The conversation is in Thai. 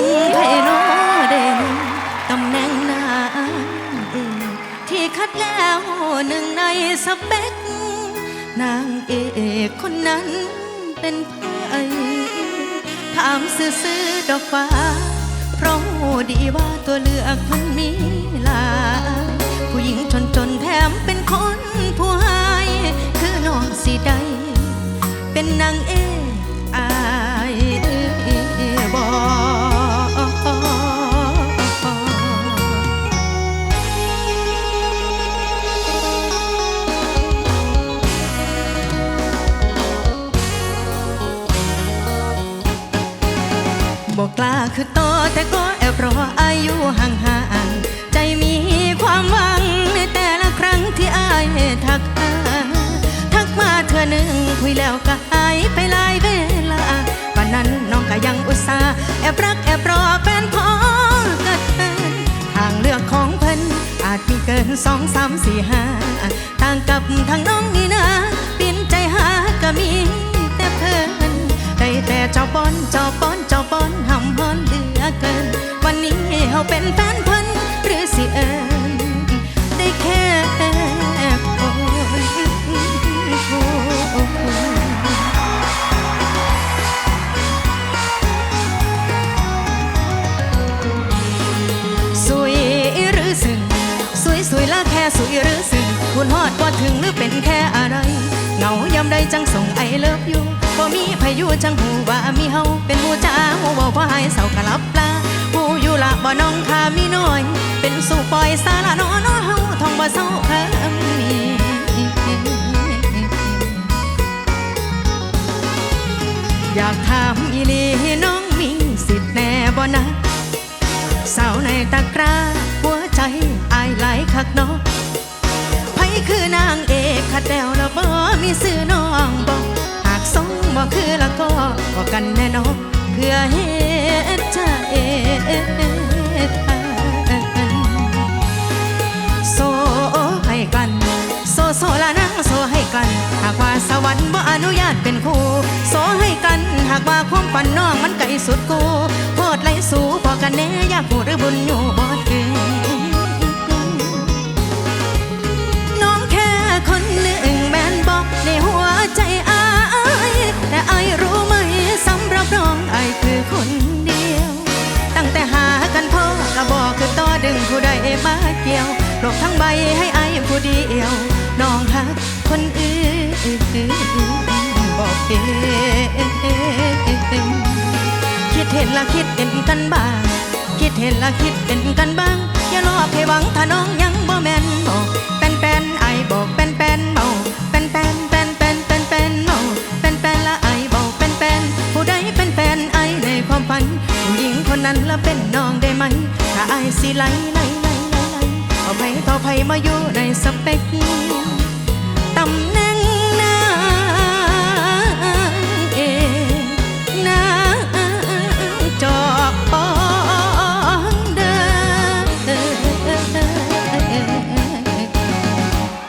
งไพโนเด่นตำแหน่งนางเอกที่คัดแล้วหนึ่งในสเปกนางเอกคนนั้นเป็นไผถามซื่อๆดอกฟ้า เพราะรู้ดีว่าตัวเลือกมันมีหลายผู้หญิงจนจนแถมเป็นคนผู้หาย คือน้องสีใด เป็นนางเอก บอกกล้าคือโตแต่ก็แอบรออายุห่างๆ ใจมีความหวังในแต่ละครั้งที่อายทักหาทักมาเธอหนึ่งคุยแล้วก็หายไปหลายเวลาวันนั้นน้องก็ยังอุตส่าห์แอบรักแอบรอแฟนพอก็เธอทางเลือกของเพิ่นอาจมีเกินสองสามสี่ห้าต่างกับทางน้องนี่นะปินใจหาก็มีแต่เพิ่นได้แต่เจ้าบอนเจ้า เป็นแฟนพิ่นหรือสิเอิญได้แค่คนสวยหรือสึงสวยสวยละแค่สวยหรือสึงคุณฮอดว่าถึงหรือเป็นแค่อะไรเหงายามใดจังส่งไอเลิฟอยู่บ่มีพายุจังหูว่ามีเฮาเป็นหมู่จ้าหูบ่พอหายเศร้ากะลับป ลาหูอยู่ละบ่น้องคามีน้อย เป็นสู่ปล่อยสาละน้อน้อเฮาท่องบ่เศร้าคำนี้อยากถามอีลีน้องมีสิทธิ์แน่บ่นะสาวในตะกร้าหัวใจอายไหลคักเนาะไผคือนางเอกขัดแดวแล้วบ่มีสื่อน้องบอกหากสองบ่คือละก็บอกกันแน่นอน เพื่อเฮ็ดใจโซให้กัน โซโซละนังโซให้กัน หากว่าสวรรค์บ่อนุญาตเป็นคู่โซให้กัน หากว่าความฝันน้องมันไกลสุดกูโพดไหลสูพอกันแน่อยากผูหรือบุญอยู่ ดึงผู้ใดมาเกี่ยวโลกทั้งใบให้อายผู้เดียว น้องหักคนอื่นบอกเองคิดเห็นละคิดเห็นกันบ้าง คิดเห็นละคิดเป็นกันบ้าง อย่ารอให้หวังถ้าน้องยัง หญิงคนนั้นละเป็นน้องได้ไหม ถ้าไอสิไลไหลไหลไหลไหลเอาไปต่อไปมาอยู่ในสเปค